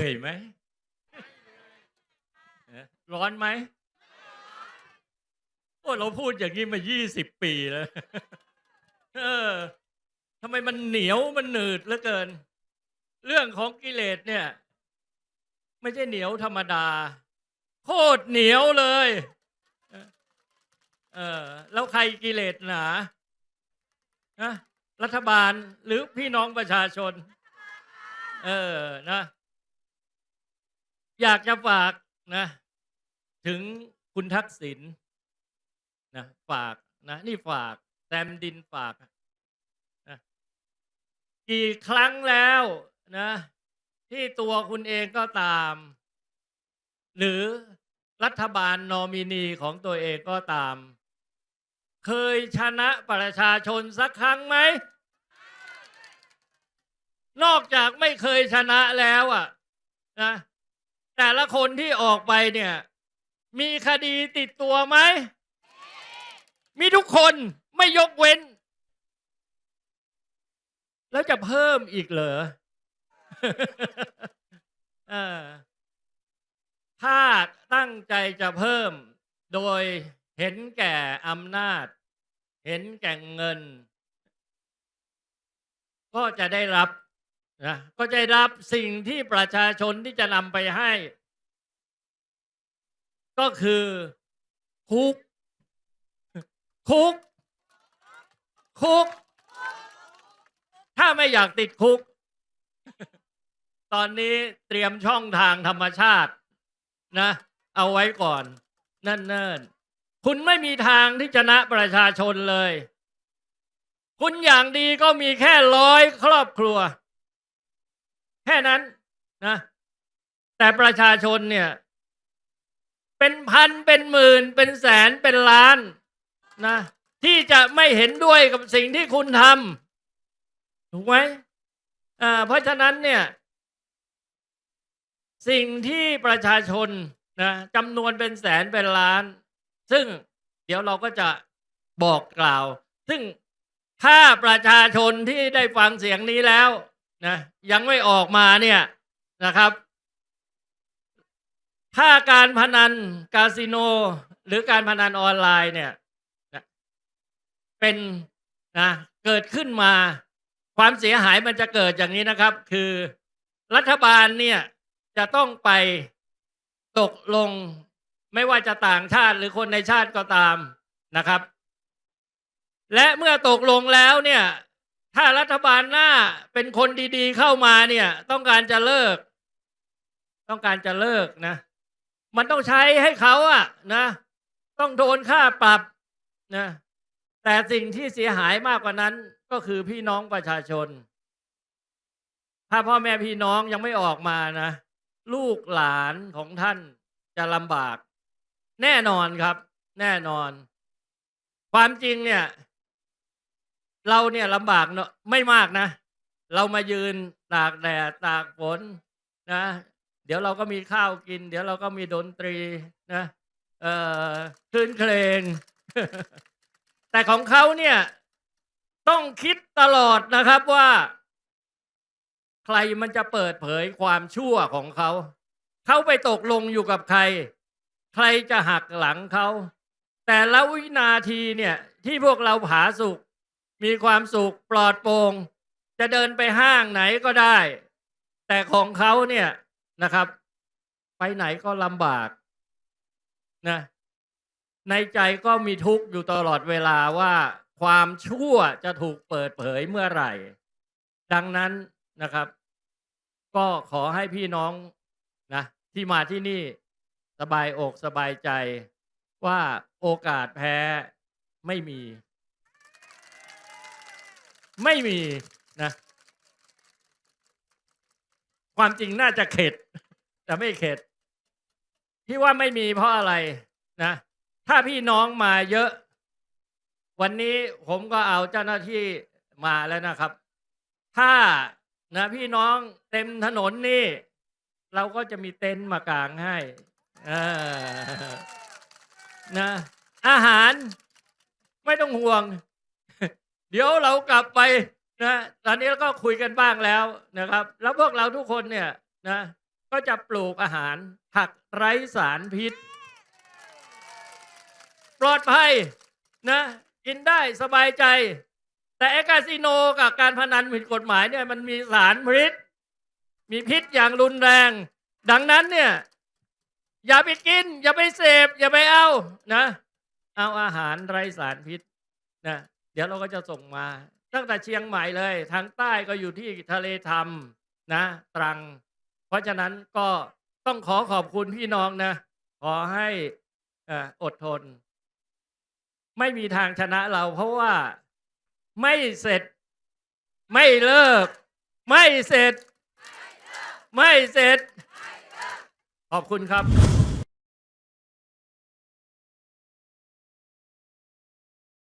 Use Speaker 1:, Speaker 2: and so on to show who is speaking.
Speaker 1: นื่อยไหมร้อนไหมโอ้เราพูดอย่างนี้มายี่สิบปีแล้วเออทำไมมันเหนียวมันหนืดเหลือเกิน เรื่องของกิเลสเนี่ย ไม่ใช่เหนียวธรรมดา โคตรเหนียวเลย เออแล้วใครกิเลสหนานะรัฐบาลหรือพี่น้องประชาชน เออนะ อยากจะฝากนะ ถึงคุณทักษิณนะฝากนะ นี่ฝากแซมดินฝากนะกี่ครั้งแล้วนะ ที่ตัวคุณเองก็ตาม หรือรัฐบาลนอมินีของตัวเองก็ตาม เคยชนะประชาชนสักครั้งไหม นอกจากไม่เคยชนะแล้วอะนะ แต่ละคนที่ออกไปเนี่ย มีคดีติดตัวไหม มีทุกคนไม่ยกเว้น แล้วจะเพิ่มอีกเหรอเออถ้าตั้งใจจะเพิ่ม โดยเห็นแก่อำนาจ เห็นแก่เงิน ก็จะได้รับ นะก็จะรับสิ่งที่ประชาชนที่จะนำไปให้ ก็คือคุก คุก คุก ถ้าไม่อยากติดคุก ตอนนี้เตรียมช่องทางธรรมชาตินะ เอาไว้ก่อนเนิ่นๆคุณไม่มีทางที่จะชนะประชาชนเลย คุณอย่างดีก็มีแค่ร้อยครอบครัว แค่นั้นนะแต่ประชาชนเนี่ย เป็นพันเป็นหมื่นเป็นแสนเป็นล้านนะที่จะไม่เห็นด้วยกับสิ่งที่คุณทำถูกไหมอ่าเพราะฉะนั้นเนี่ย สิ่งที่ประชาชนนะจำนวนเป็นแสนเป็นล้าน ซึ่งเดี๋ยวเราก็จะบอกกล่าว ซึ่งถ้าประชาชนที่ได้ฟังเสียงนี้แล้ว นะยังไม่ออกมาเนี่ยนะครับ ถ้าการพนันคาสิโน หรือการพนันออนไลน์เนี่ยนะเป็นนะเกิดขึ้นมาความเสียหายมันจะเกิดอย่างนี้นะครับ คือรัฐบาลเนี่ยจะต้องไปตกลงไม่ว่าจะต่างชาติหรือคนในชาติก็ตามนะครับ และเมื่อตกลงแล้วเนี่ย ถ้ารัฐบาลหน้าเป็นคนดีๆเข้ามาเนี่ย ต้องการจะเลิก ต้องการจะเลิกนะ มันต้องใช้ให้เขาอะนะ ต้องโดนค่าปรับนะ แต่สิ่งที่เสียหายมากกว่านั้นก็คือพี่น้องประชาชน ถ้าพ่อแม่พี่น้องยังไม่ออกมานะ ลูกหลานของท่านจะลำบาก แน่นอนครับ แน่นอน ความจริงเนี่ย เราเนี่ยลำบากเนอะไม่มากนะ เรามายืนตากแดดตากฝนนะ เดี๋ยวเราก็มีข้าวกิน เดี๋ยวเราก็มีดนตรีนะเอ่อคลื่นเพลงแต่ของเขาเนี่ย ต้องคิดตลอดนะครับว่า ใครมันจะเปิดเผยความชั่วของเขา เขาไปตกลงอยู่กับใคร ใครจะหักหลังเขา แต่ละวินาทีเนี่ย ที่พวกเราผาสุข มีความสุขปลอดโปร่งจะเดินไปห้างไหนก็ได้ แต่ของเขาเนี่ยนะครับ ไปไหนก็ลำบากนะในใจก็มีทุกข์อยู่ตลอดเวลาว่าความชั่วจะถูกเปิดเผยเมื่อไหร่ ดังนั้นนะครับ ก็ขอให้พี่น้องนะที่มาที่นี่สบายอกสบายใจว่าโอกาสแพ้ไม่มี ไม่มีนะ ความจริงน่าจะเข็ด แต่ไม่เข็ดที่ว่าไม่มีเพราะอะไรนะ ถ้าพี่น้องมาเยอะ วันนี้ผมก็เอาเจ้าหน้าที่มาแล้วนะครับ ถ้านะพี่น้องเต็มถนนนี่ เราก็จะมีเต็นท์มากางให้นะอาหารไม่ต้องห่วง เดี๋ยวเรากลับไปนะตอนนี้เราก็คุยกันบ้างแล้วนะครับ แล้วพวกเราทุกคนเนี่ยนะ ก็จะปลูกอาหารผักไร้สารพิษ ปลอดภัยนะกินได้สบายใจ แต่ไอ้คาสิโนกับการพนันผิดกฎหมายเนี่ยมันมีสารพิษ มีพิษอย่างรุนแรง ดังนั้นเนี่ย อย่าไปกิน อย่าไปเสพ อย่าไปเอานะ เอาอาหารไร้สารพิษนะ ดี๋ยวเราก็จะส่งมา ตั้งแต่เชียงใหม่เลย ทางใต้ก็อยู่ที่ทะเลธรรมนะ ตรัง เพราะฉะนั้นก็ต้องขอขอบคุณพี่น้องนะ ขอให้เอ่ออดทน ไม่มีทางชนะเรา เพราะว่าไม่เสร็จ ไม่เลิก ไม่เสร็จ ไม่เสร็จ ขอบคุณครับ